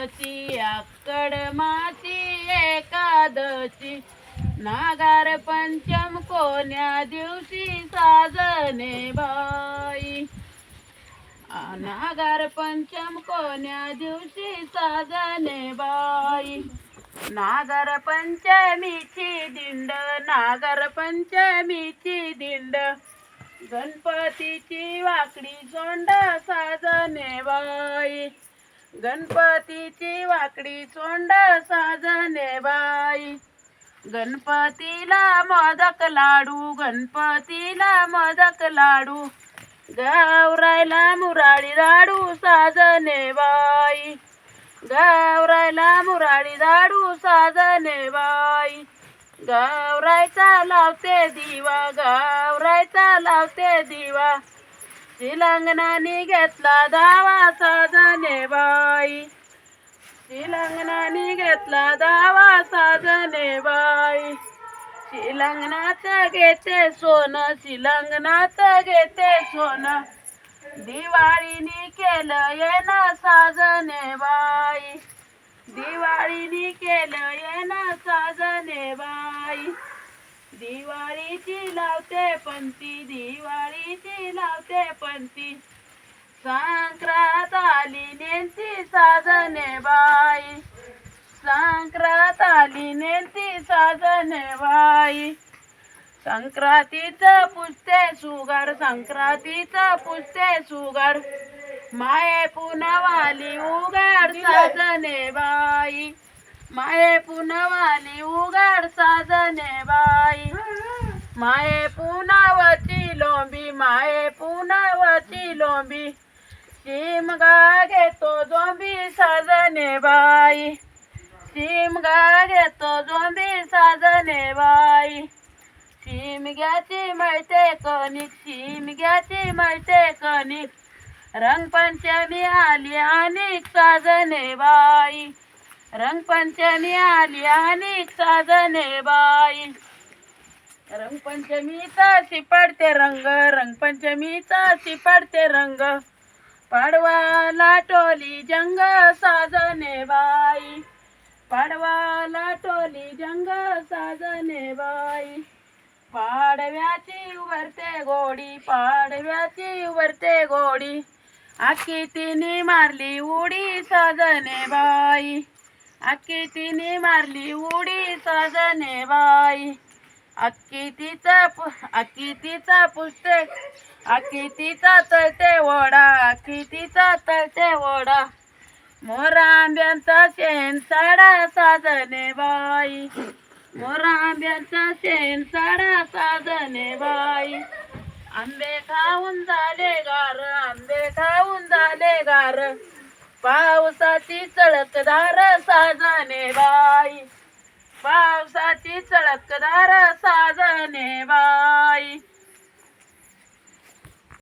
एकादशी अक्कड माती एकादशी. नागार पंचम कोण्या दिवशी साजने बाई? नागार पंचम कोण्या दिवशी साजने बाई? नागर पंचमीची दिंड नागर पंचमीची दिंड. गणपतीची वाकडी सोंड साजने बाई. गणपतीची वाकडी चोंड साजने बाई. गणपतीला मोदक लाडू गणपतीला मोदक लाडू. गावरायला मुराडी लाडू साजने बाई. गावरायला मुराळी लाडू साजने बाई. गावरायचा लावते दिवा गावरायचा लावते दिवा. शिलंगणाने घेतला दावा साजने बाई शिलंगणाने घेतला दावा साजने बाई शिलंगणात घेते सोनं शिलंगणात घेते सोनं. दिवाळीनी केलं येणं साजने बाई दिवाळीनी केलं येणं साजने बाई दिवाळीची लावते पंती दिवाळीची लावते पंती. संक्रांत आली नेंती साजने बाई. संक्रांत आली नेंती साजने बाई. संक्रांतीचं पुसते सुगर संक्रांतीचं पुसते सुगर माये पुनवाली उगाड साजने बाई. माये पुनवाली उगाड साजने बाई. माये पुनावती लोंबी माये पुनावती लोंबी. शिमगा घेतो जोंबी साजने बाई. शिमगा घेतो जोंबी साजने बाई. शिमग्याची मळते कणिक शिमग्याची मळते कणिक. रंगपंचमी आली आणि साजने बाई. रंगपंचमी आली आणि साजने बाई. रंगपंचमीचा शिपडते रंग रंगपंचमीचा शिपडते रंग. पाडवाला टोली जंग साजने बाई. पाडवाला टोली जंग साजने बाई. पाडव्याची उभरते गोडी पाडव्याची उभरते गोडी. आखी तिने मारली उडी साजने बाई. आखी तिने मारली उडी साजने बाई. अकितीचा अकितीचा पु- अकितीचा तिचा पुसते तळते वडा अकितीचा तिचा तळते वडा मोरा आंब्यांचा शेण साडा साजने बाई. मोरा आंब्यांचा शेण साडा साजने बाई. आंबे खाऊन झाले गार आंबे खाऊन झाले गार. पावसाची चळकदार साजने बाई. पावसाची चळकदार साजने बाई.